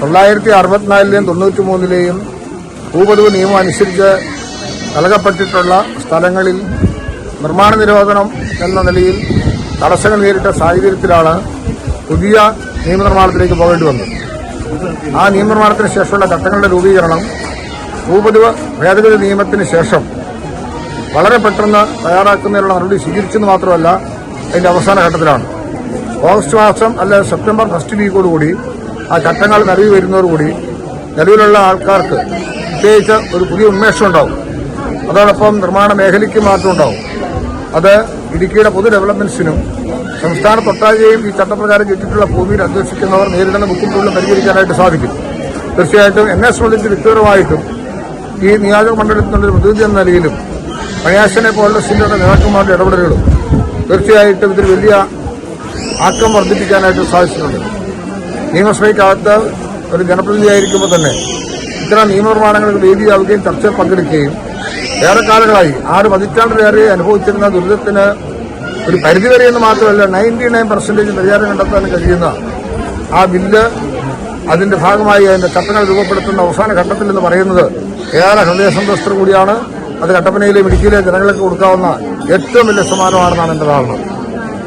തൊള്ളായിരത്തി അറുപത്തിനാലിലെയും തൊണ്ണൂറ്റി മൂന്നിലെയും ഭൂപതിവ് നിയമം അനുസരിച്ച് നൽകപ്പെട്ടിട്ടുള്ള സ്ഥലങ്ങളിൽ നിർമ്മാണ നിരോധനം എന്ന നിലയിൽ തടസ്സങ്ങൾ നേരിട്ട സാഹചര്യത്തിലാണ് പുതിയ നിയമനിർമ്മാണത്തിലേക്ക് പോകേണ്ടി വന്നത്. ആ നിയമനിർമ്മാണത്തിന് ശേഷമുള്ള ചട്ടങ്ങളുടെ രൂപീകരണം ഭൂപതിവ് ഭേദഗതി നിയമത്തിന് ശേഷം വളരെ പെട്ടെന്ന് തയ്യാറാക്കുന്നതിനുള്ള നടപടി സ്വീകരിച്ചെന്ന് മാത്രമല്ല അതിന്റെ അവസാന ഘട്ടത്തിലാണ്. ഓഗസ്റ്റ് മാസം അല്ലെങ്കിൽ സെപ്റ്റംബർ ഫസ്റ്റ് വീക്കോടുകൂടി ആ ചട്ടങ്ങൾ നിലവിൽ വരുന്നതോടുകൂടി നിലവിലുള്ള ആൾക്കാർക്ക് പ്രത്യേകിച്ച് ഒരു പുതിയ ഉന്മേഷം ഉണ്ടാവും. അതോടൊപ്പം നിർമ്മാണ മേഖലയ്ക്ക് മാറ്റം ഉണ്ടാവും. അത് ഇടുക്കിയുടെ പൊതു ഡെവലപ്മെന്റ്സിനും സംസ്ഥാനത്തൊട്ടാകെയും ഈ ചട്ടപ്രകാരം ചുറ്റിട്ടുള്ള ഭൂമിയിൽ അന്വേഷിക്കുന്നവർ നേരിടുന്ന ബുദ്ധിമുട്ടുകൾ പരിഹരിക്കാനായിട്ട് സാധിക്കും. തീർച്ചയായിട്ടും എന്നെ സംബന്ധിച്ച് വ്യക്തിപരമായിട്ടും ഈ നിയോജക മണ്ഡലത്തിനുള്ളൊരു പ്രതിനിധി എന്ന നിലയിലും പണിയാശനെ പോലുള്ള സിനിമയുടെ നേതാക്കന്മാരുടെ ഇടപെടലുകളും തീർച്ചയായിട്ടും ഇതിൽ വലിയ ആക്കം വർദ്ധിപ്പിക്കാനായിട്ട് സാധിച്ചിട്ടുണ്ട്. നിയമസഭയ്ക്കകത്ത് ഒരു ജനപ്രതിനിധിയായിരിക്കുമ്പോൾ തന്നെ ഇത്തരം നിയമനിർമ്മാണങ്ങൾക്ക് വേദിയാവുകയും ചർച്ചയിൽ പങ്കെടുക്കുകയും ഏറെ കാലങ്ങളായി. ആറ് പതിറ്റാണ്ടിലേറെ അനുഭവിച്ചിരുന്ന ദുരിതത്തിന് ഒരു പരിധിവരെ എന്ന് മാത്രമല്ല നയന്റി നയൻ പെർസെന്റേജ് പരിഹാരം കണ്ടെത്താൻ കഴിയുന്ന ആ ബില്ല് അതിന്റെ ഭാഗമായി അതിന്റെ ചട്ടങ്ങൾ രൂപപ്പെടുത്തുന്ന അവസാന ഘട്ടത്തിൽ എന്ന് പറയുന്നത് ഏറെ ഹൃദയസന്തോഷത്തോടു കൂടിയാണ്. അത് കട്ടപ്പനയിലെയും ഇടുക്കിയിലെയും ജനങ്ങൾക്ക് കൊടുക്കാവുന്ന ഏറ്റവും വലിയ സമ്മാനമാണെന്നാണ് എന്റെ ധാരണ.